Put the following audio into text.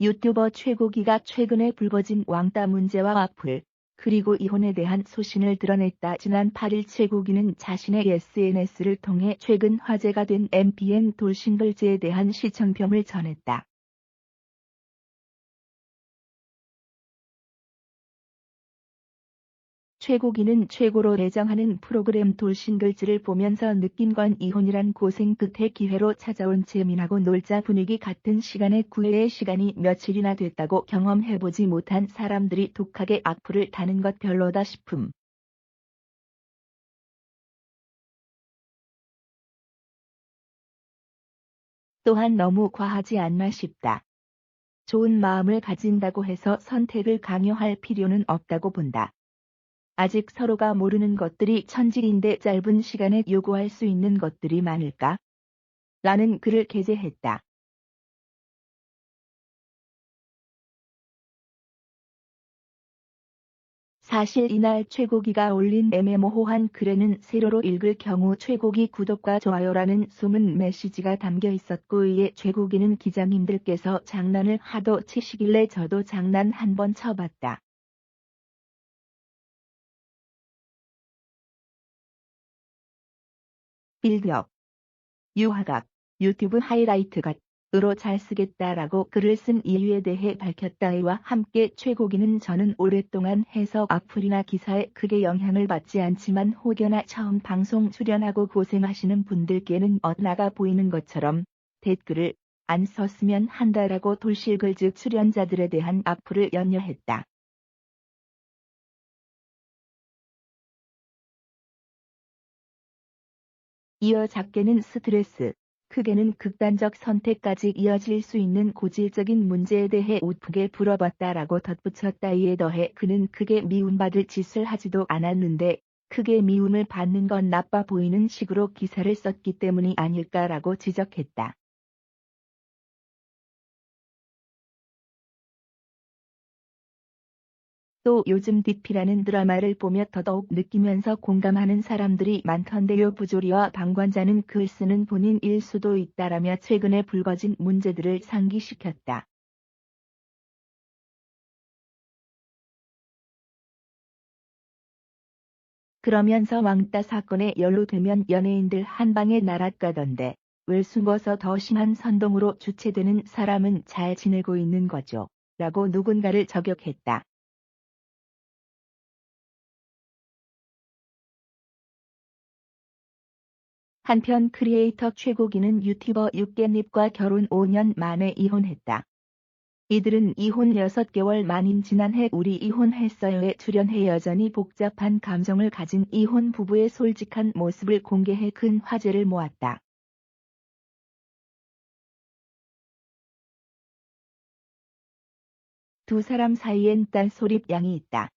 유튜버 최고기가 최근에 불거진 왕따 문제와 악플, 그리고 이혼에 대한 소신을 드러냈다. 지난 8일 최고기는 자신의 SNS를 통해 최근 화제가 된 MBN 돌싱글즈에 대한 시청평을 전했다. 최고기는 최고로 애정하는 프로그램 돌싱글즈를 보면서 느낀 건 이혼이란 고생 끝에 기회로 찾아온 재미나고 놀자 분위기 같은 시간에 구애의 시간이 며칠이나 됐다고 경험해보지 못한 사람들이 독하게 악플을 다는 것 별로다 싶음. 또한 너무 과하지 않나 싶다. 좋은 마음을 가진다고 해서 선택을 강요할 필요는 없다고 본다. 아직 서로가 모르는 것들이 천질인데 짧은 시간에 요구할 수 있는 것들이 많을까? 라는 글을 게재했다. 사실 이날 최고기가 올린 애매모호한 글에는 세로로 읽을 경우 최고기 구독과 좋아요라는 숨은 메시지가 담겨 있었고 이에 최고기는 기자님들께서 장난을 하도 치시길래 저도 장난 한 번 쳐봤다. 빌드업, 유화각, 유튜브 하이라이트각, 으로 잘 쓰겠다라고 글을 쓴 이유에 대해 밝혔다. 이와 함께 최고기는 저는 오랫동안 해석 악플이나 기사에 크게 영향을 받지 않지만 혹여나 처음 방송 출연하고 고생하시는 분들께는 엇나가 보이는 것처럼 댓글을 안 썼으면 한다라고 돌실글즈 출연자들에 대한 악플을 연여했다. 이어 작게는 스트레스, 크게는 극단적 선택까지 이어질 수 있는 고질적인 문제에 대해 우프게 물어봤다라고 덧붙였다. 이에 더해 그는 크게 미움받을 짓을 하지도 않았는데 크게 미움을 받는 건 나빠 보이는 식으로 기사를 썼기 때문이 아닐까라고 지적했다. 또 요즘 DP라는 드라마를 보며 더더욱 느끼면서 공감하는 사람들이 많던데요. 부조리와 방관자는 글 쓰는 본인일 수도 있다라며 최근에 불거진 문제들을 상기시켰다. 그러면서 왕따 사건에 연루되면 연예인들 한 방에 날아가던데 왜 숨어서 더 심한 선동으로 주체되는 사람은 잘 지내고 있는 거죠. 라고 누군가를 저격했다. 한편 크리에이터 최고기는 유튜버 육개잎과 결혼 5년 만에 이혼했다. 이들은 이혼 6개월 만인 지난해 우리 이혼했어요에 출연해 여전히 복잡한 감정을 가진 이혼 부부의 솔직한 모습을 공개해 큰 화제를 모았다. 두 사람 사이엔 딴소립 양이 있다.